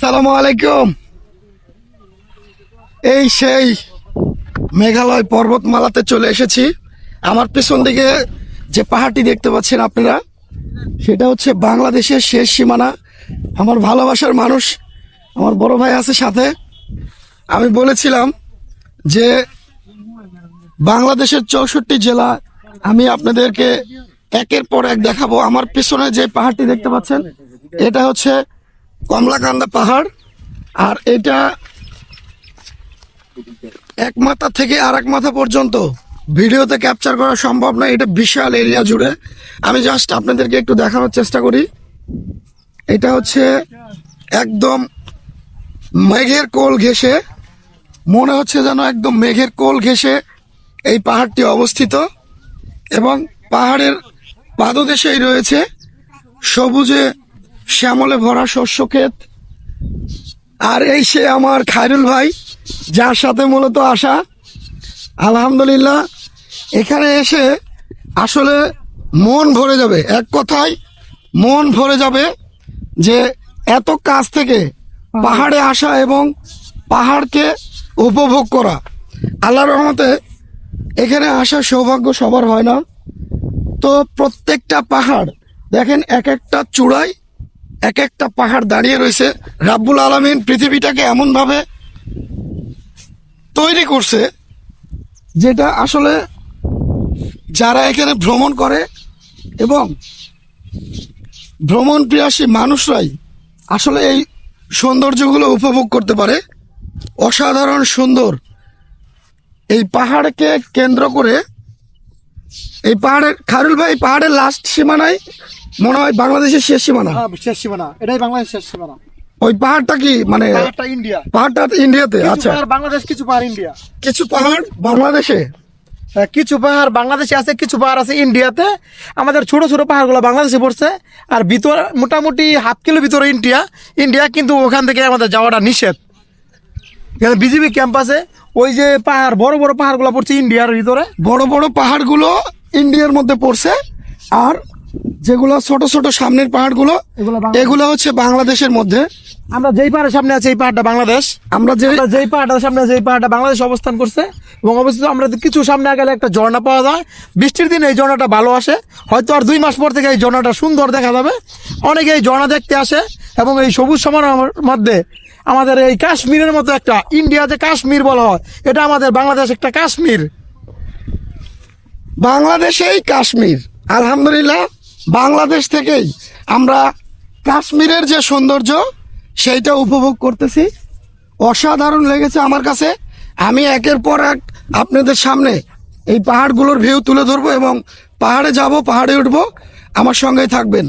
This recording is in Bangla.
আসসালামু আলাইকুম। এই সেই মেঘালয় পর্বতমালাতে চলে এসেছি। আমার পেছন দিকে যে পাহাড়টি দেখতে পাচ্ছেন আপনারা, সেটা হচ্ছে বাংলাদেশের শেষ সীমানা। আমার ভালোবাসার মানুষ, আমার বড় ভাই আছে সাথে। আমি বলেছিলাম যে বাংলাদেশের চৌষট্টি জেলা, আমি আপনাদেরকে একের পর এক দেখাবো। আমার পেছনে যে পাহাড়টি দেখতে পাচ্ছেন, এটা হচ্ছে কমলাকান্দা পাহাড়, আর এটা এক মাথা থেকে আর এক মাথা পর্যন্ত। ভিডিওতে ক্যাপচার করা সম্ভব না এটা বিশাল এরিয়া জুড়ে। আমি জাস্ট আপনাদেরকে একটু দেখানোর চেষ্টা করি। এটা হচ্ছে একদম মেঘের কোল ঘেঁষে, মনে হচ্ছে যেন একদম মেঘের কোল ঘেঁষে এই পাহাড়টি অবস্থিত। এবং পাহাড়ের পাদদেশেই রয়েছে সবুজে শ্যামলে ভরা শস্য ক্ষেত। আর এই সে আমার খায়রুল ভাই, যার সাথে মূলত আসা। আলহামদুলিল্লাহ, এখানে এসে আসলে মন ভরে যাবে। এক কথায়, মন ভরে যাবে যে এত কাছ থেকে পাহাড়ে আসা এবং পাহাড়কে উপভোগ করা। আল্লাহর রহমতে এখানে আসার সৌভাগ্য সবার হয় না। তো প্রত্যেকটা পাহাড়, দেখেন এক একটা চূড়ায় এক একটা পাহাড় দাঁড়িয়ে রয়েছে। রাব্বুল আলমিন পৃথিবীটাকে এমনভাবে তৈরি করছে যেটা আসলে যারা এখানে ভ্রমণ করে এবং ভ্রমণ প্রিয়াসী মানুষরাই আসলে এই সৌন্দর্যগুলো উপভোগ করতে পারে। অসাধারণ সুন্দর। এই পাহাড়কে কেন্দ্র করে এই পাহাড়ের খারুল ভাই পাহাড়ের লাস্ট সীমানায় মনে হয় বাংলাদেশের শেষ সীমানা। হ্যাঁ শেষ সীমানা। এটাই বাংলাদেশ শেষ সীমানা। ওই পাহাড়টা কি মানে পাহাড়টা ইন্ডিয়া। পাহাড়টা ইন্ডিয়াতে আচ্ছা। বাংলাদেশ কিছু পাহাড় ইন্ডিয়া। কিছু পাহাড় বাংলাদেশে? হ্যাঁ, কিছু পাহাড় বাংলাদেশে আছে কিছু পাহাড় আছে ইন্ডিয়াতে। আমাদের ছোট ছোট পাহাড়গুলো বাংলাদেশে পড়ছে আর ভিতর মোটামুটি হাফ কিলো ভিতরে ইন্ডিয়া। ইন্ডিয়া কিন্তু ওখান থেকে আমাদের যাওয়াটা নিষেধ। এখানে বিজেপি ক্যাম্পাসে ওই যে পাহাড় বড় বড় পাহাড়গুলো পড়ছে ইন্ডিয়ার ভিতরে। বড় বড় পাহাড়গুলো ইন্ডিয়ার মধ্যে পড়ছে আর যেগুলো ছোট ছোট সামনের পাহাড়গুলো এগুলো এগুলো হচ্ছে বাংলাদেশের মধ্যে। আমরা যেই পাহাড়ের সামনে আছে এই পাহাড়টা বাংলাদেশ। আমরা যে যেই পাহাড়টার সামনে আছে এই পাহাড়টা বাংলাদেশ অবস্থান করছে। এবং অবস্থিত আমরা কিছু সামনে গেলে একটা ঝর্ণা পাওয়া যায়। বৃষ্টির দিনে এই ঝর্ণাটা ভালো আসে। হয়তো আর দুই মাস পর থেকে এই ঝর্ণাটা সুন্দর দেখা যাবে। অনেকে এই ঝর্ণা দেখতে আসে এবং এই সবুজ সমারোহের মধ্যে আমাদের এই কাশ্মীরের মতো একটা ইন্ডিয়াতে কাশ্মীর বলা হয় এটা আমাদের বাংলাদেশ একটা কাশ্মীর। বাংলাদেশেই কাশ্মীর। আলহামদুলিল্লাহ বাংলাদেশ থেকেই আমরা কাশ্মীরের যে সৌন্দর্য, সেইটা উপভোগ করতেছি। অসাধারণ লেগেছে আমার কাছে। আমি একের পর এক আপনাদের সামনে এই পাহাড়গুলোর ভিউ তুলে ধরবো এবং পাহাড়ে যাব, পাহাড়ে উঠবো। আমার সঙ্গেই থাকবেন।